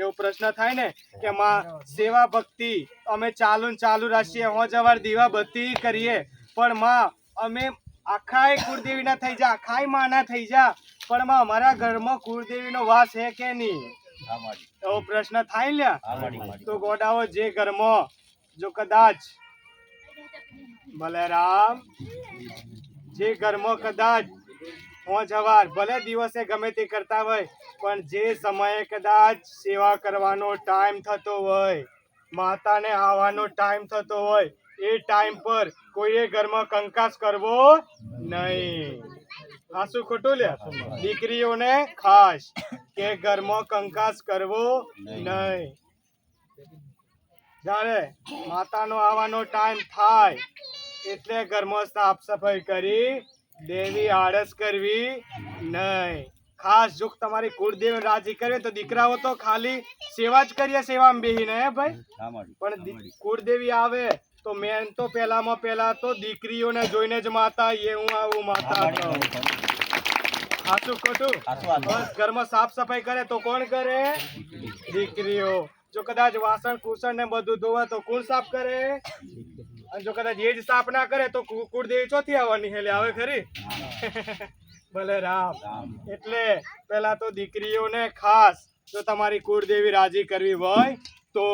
એવો પ્રશ્ન થાય ને કે માં, સેવા ભક્તિ, અમે ચાલુ ચાલુ રાખીએ, હો જવાર દીવા બત્તી કરીએ. પણ માં, અમે આખાય કુળદેવીના થઈ જા, આખાય માના થઈ જા, પણ માં, અમારા ઘરમાં કુળદેવીનો વાસ હે કે નહીં? એવો પ્રશ્ન થાય લ્યા. તો ગોડાઓ જે ઘરમાં, જો કદાચ, બલરામ, જે ઘરમાં કદાચ, હો જવાર, ભલે દિવસે ગમે તે કરતા હોય પણ જે સમયે કદાચ સેવા કરવાનો ટાઈમ થતો હોય માતાને આવવાનો ટાઈમ થતો હોય એ ટાઈમ પર કોઈએ ઘરમાં કંકાસ કરવો નહીં. આ શું ખોટું લે દીકરીઓને ખાસ કે ઘરમાં કંકાસ કરવો નહીં. જ્યારે માતાનો આવવાનો ટાઈમ થાય એટલે ઘરમાં સાફ સફાઈ કરી દેવી આળસ કરવી નહીં. ખાસ જો તમારી કુળદેવી રાજી કરે તો દીકરાઓ તો ખાલી સેવા જ કરીએ સેવામાં બેહીને હે ભાઈ? પણ કુળદેવી આવે તો મેન તો પહેલામાં પહેલા તો દીકરીઓને જોઈને જ માતા એ હું આવું માતા. સાચું ખોટું? બસ ઘરમાં સાફ સફાઈ કરે તો કોણ કરે? દીકરીઓ. જો કદાચ વાસણ કુસણ ને બધું ધોવા તો કોણ સાફ કરે? અને જો કદાચ એ જ સાફ ના કરે તો કુળદેવી ચોથી આવવાની હેલે આવે ખરી? ભલે રામ. એટલે પેલા તો દીકરીઓને ખાસ જો તમારી કુળદેવી રાજી કરવી હોય તો.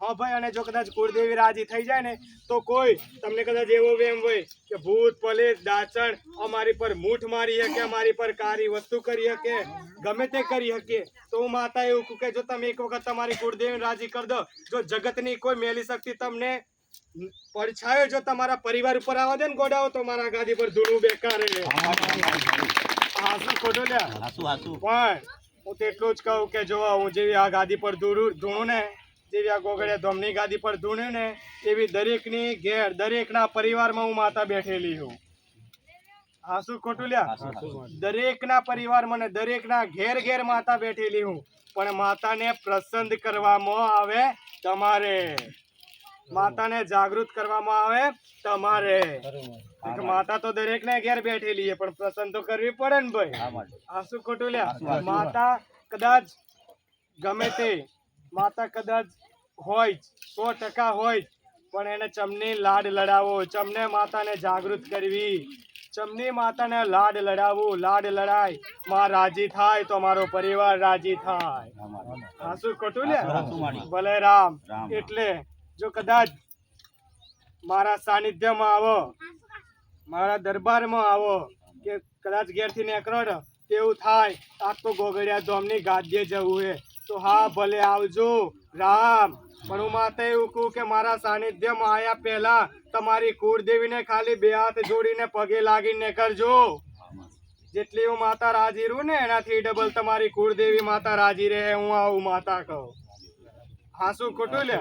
હા ભાઈ અને જો કદાચ કુળદેવી રાજી થઈ જાય ને તો કોઈ તમને કદાચ એવો વેમ હોય કે ભૂત પલેસ દાચણ અમારી પર મૂઠ મારી શકે અમારી પર કારી વસ્તુ કરી શકે ગમે તે કરી શકે તો હું માતા એવું કહું કે જો તમે એક વખત તમારી કુળદેવી રાજી કરી દો જો જગતની કોઈ મેલી શક્તિ તમને પડછાયો જો તમારા પરિવાર ઉપર આવા દે ને ગોડાઓ તો મારા ગાદી પર ધૂળું બેકાર હે. ખોટો લ્યા ખોટું લ્યા પણ હું તો એટલું જ કહું કે જો હું જેવી આ ગાદી પર ધૂળું ધૂણું ને જેવી આ ગોગડિયા ધોમની ગાદી પર ધૂણે ને એવી દરેકની ઘેર દરેકના પરિવારમાં હું માતા બેઠેલી છું હાસુ ખોટું લ્યા. દરેકના પરિવારમાં ને દરેકના ઘેર ઘેર માતા બેઠેલી હું પણ માતાને પ્રસન્ન કરવામાં આવે તમારે. માતાને જાગૃત કરવામાં આવે તમારે. માતા તો દરેક ને ઘેર બેઠેલી છે પણ પ્રસન્ન તો કરવી પડે ને ભાઈ. આ શું ખોટું લ્યા. માતા કદાચ ગમે તે માતા કદાચ હોય સો ટકા હોય પણ એને ચમની લાડ લડાવો. ચમને માતાને જાગૃત કરવી. ચમની માતાને લાડ લડાવવું લાડ લડાય. માં રાજી થાય તો મારો પરિવાર રાજી થાય. આ શું ખોટું લ્યા. ભલે રામ. એટલે જો કદાચ મારા સાનિધ્યમાં આવો, મારા દરબારમાં આવો, કે કદાચ ઘેરથી નીકળો ને તેવું થાય આ તો ગોગડિયા ધોમની ગાદીએ જવું હે. તો હા, ભલે આવજો. રામ. પણ હું માતા એવું કહું કે મારા સાનિધ્યમાં આવ્યા પહેલા તમારી કુળદેવીને ખાલી બે હાથ જોડીને પગે લાગીને કરજો જેટલી હું માતા રાજી રહું ને એનાથી ડબલ તમારી કુળદેવી માતા રાજી રહે, હું આવું માતા કહું. હા, શું ખોટું લે?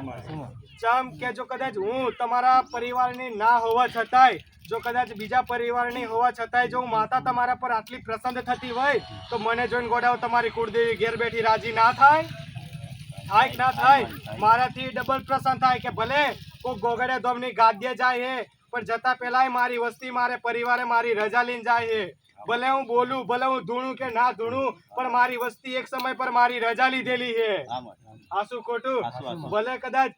ચમ કે જો કદાચ હું તમારા પરિવારની ના હોવા છતાંય જો કદાચ બીજા પરિવારની હોવા છતાંય જો હું માતા તમારા પર આટલી પ્રસન્ન થતી હોય તો મને જોઈને ગોડાઓ તમારી કુળદેવી ઘેર બેઠી રાજી ના થાય? થાય ના થાય? મારાથી ડબલ પ્રસન્ન થાય કે ભલે કોઈ ગોગડે ધોમની ગાદ્ય જાય હે પણ જતા પહેલાય મારી વસ્તી મારે પરિવારે મારી રજા લઈને જાય હે. ભલે હું બોલું ભલે હું ધૂણું કે ના ધૂણું પણ મારી વસ્તી એક સમય પર મારી રજા લીધેલી હે. આ ખોટું. ભલે કદાચ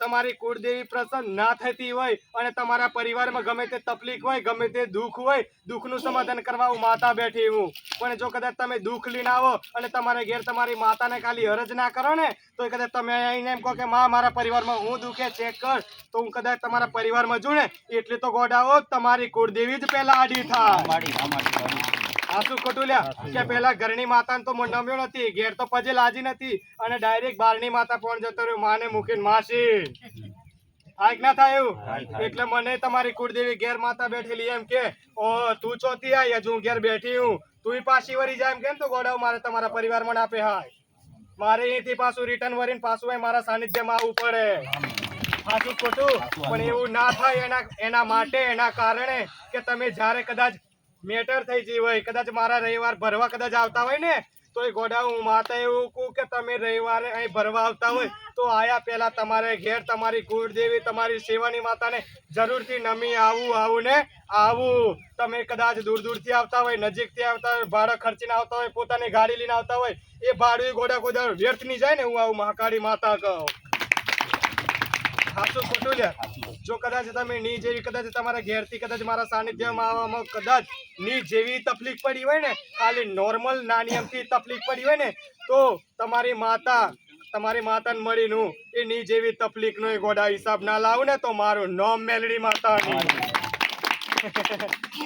તમારી કુળદેવી પ્રસન્ન ના થતી હોય અને તમારા પરિવારમાં ગમે તે તકલીફ હોય, ગમે તે દુઃખ હોય, દુઃખનું સમાધાન કરવા હું માતા બેઠી હું. પણ જો કદાચ તમે દુઃખ લઈને આવો અને તમારે ઘેર તમારી માતાને ખાલી હરજ ના કરો ને, તો કદાચ તમે આવીને એમ કહો કે, માં, મારા પરિવારમાં હું દુઃખે ચેક કર. તો હું કદાચ તમારા પરિવારમાં ને, એટલે તો ગોડાઓ તમારી કુળદેવી જ પહેલા આડી થાય શું ખોટું લ્યા કે પેલા ઘરની માતા તો મને નમ્યો નથી ઘેર તો પજે લાજી નથી અને ડાયરેક્ટ બારની માતા પણ જતો રહ્યો માને મૂકીને માસી. થાય ના થાય એવું? એટલે મને તમારી કુળદેવી ઘેર માતા બેઠેલી એમ કે ઓ તું ચોથી આઈ હજુ હું ઘેર બેઠી હું. તું પાછી વળી જાય એમ કેમ તો ગોડાવ મારે તમારા પરિવાર મને આપે હાય. મારે અહીંથી પાછું રિટર્ન વરીને પાછું મારા સાનિધ્યમાં આવવું પડે. સાચું ખોટું? પણ એવું ના થાય એના એના માટે એના કારણે કે તમે જ્યારે કદાચ મેટર થઈ ગઈ હોય, કદાચ મારા રવિવાર ભરવા કદાચ આવતા હોય ને, તોય ગોડા હું માતા એવું કહું કે તમે રવિવારે અહીં ભરવા આવતા હોય, તો આયા પહેલા તમારે ઘેર તમારી કુળદેવી, તમારી સેવાની માતાને જરૂરથી નમી આવું આવું ને આવું. તમે કદાચ દૂર દૂરથી આવતા હોય, નજીકથી આવતા હોય, ભાડા ખર્ચીને આવતા હોય, પોતાની ગાડી લઈને આવતા હોય, એ ભાડું ગોડા ગોડા વ્યર્થ નહીં જાય ને, હું આવું મહાકાળી માતા કહું. સાચું ખોટું લે જો કદાચ તમે ની જેવી કદાચ તમારા ઘેરથી કદાચ મારા સાનિધ્યમાં આવવામાં કદાચની જેવી તકલીફ પડી હોય ને ખાલી નોર્મલ નાની અમથી તકલીફ પડી હોય ને તો તમારી માતા તમારી માતાને મળીનું એ ની જેવી તકલીફનો એ ગોડા હિસાબ ના લાવ ને તો મારું નોમ મેલડી માતા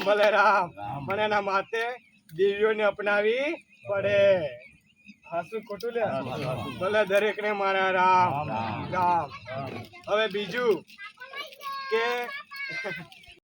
ભલે રામ. મને એના માથે દેવીઓને અપનાવી પડે. હાસું ખોટું લે ભલે દરેક ને મારા રામ રામ. હવે બીજું કે